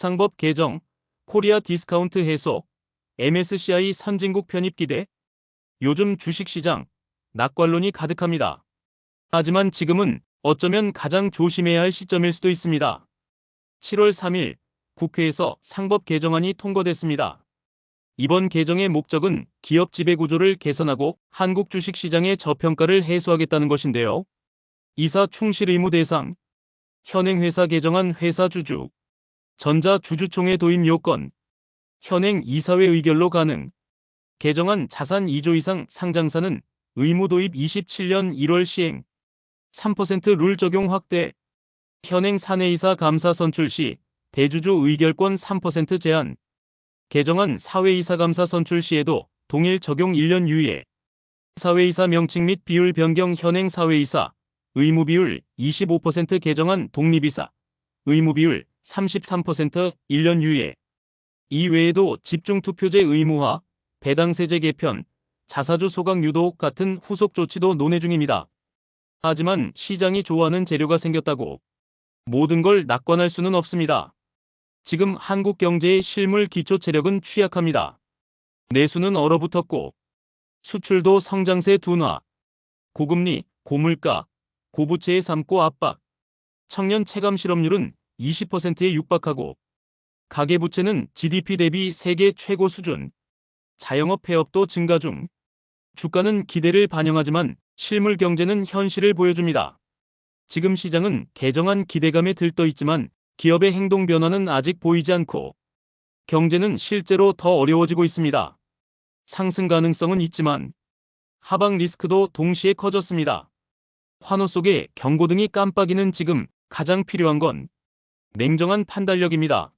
상법 개정, 코리아 디스카운트 해소, MSCI 선진국 편입 기대. 요즘 주식시장 낙관론이 가득합니다. 하지만 지금은 어쩌면 가장 조심해야 할 시점일 수도 있습니다. 7월 3일 국회에서 상법 개정안이 통과됐습니다. 이번 개정의 목적은 기업 지배 구조를 개선하고 한국 주식 시장의 저평가를 해소하겠다는 것인데요. 이사 충실 의무 대상, 현행 회사 개정안 회사 주주, 전자 주주총회 도입 요건, 현행 이사회 의결로 가능, 개정안 자산 2조 이상 상장사는 의무 도입 27년 1월 시행, 3%룰 적용 확대, 현행 사내이사 감사 선출 시 대주주 의결권 3% 제한, 개정안 사회이사 감사 선출 시에도 동일 적용 1년 유예, 사회이사 명칭 및 비율 변경 현행 사회이사, 의무 비율 25% 개정안 독립이사, 의무 비율 33% 1년 유예. 이 외에도 집중투표제 의무화, 배당세제 개편, 자사주 소각 유도 같은 후속 조치도 논의 중입니다. 하지만 시장이 좋아하는 재료가 생겼다고 모든 걸 낙관할 수는 없습니다. 지금 한국 경제의 실물 기초 체력은 취약합니다. 내수는 얼어붙었고 수출도 성장세 둔화, 고금리, 고물가, 고부채의 삶고 압박, 청년 체감 실업률은 20%에 육박하고 가계부채는 GDP 대비 세계 최고 수준, 자영업 폐업도 증가 중, 주가는 기대를 반영하지만 실물 경제는 현실을 보여줍니다. 지금 시장은 개정한 기대감에 들떠 있지만 기업의 행동 변화는 아직 보이지 않고 경제는 실제로 더 어려워지고 있습니다. 상승 가능성은 있지만 하방 리스크도 동시에 커졌습니다. 환호 속에 경고등이 깜빡이는 지금 가장 필요한 건 냉정한 판단력입니다.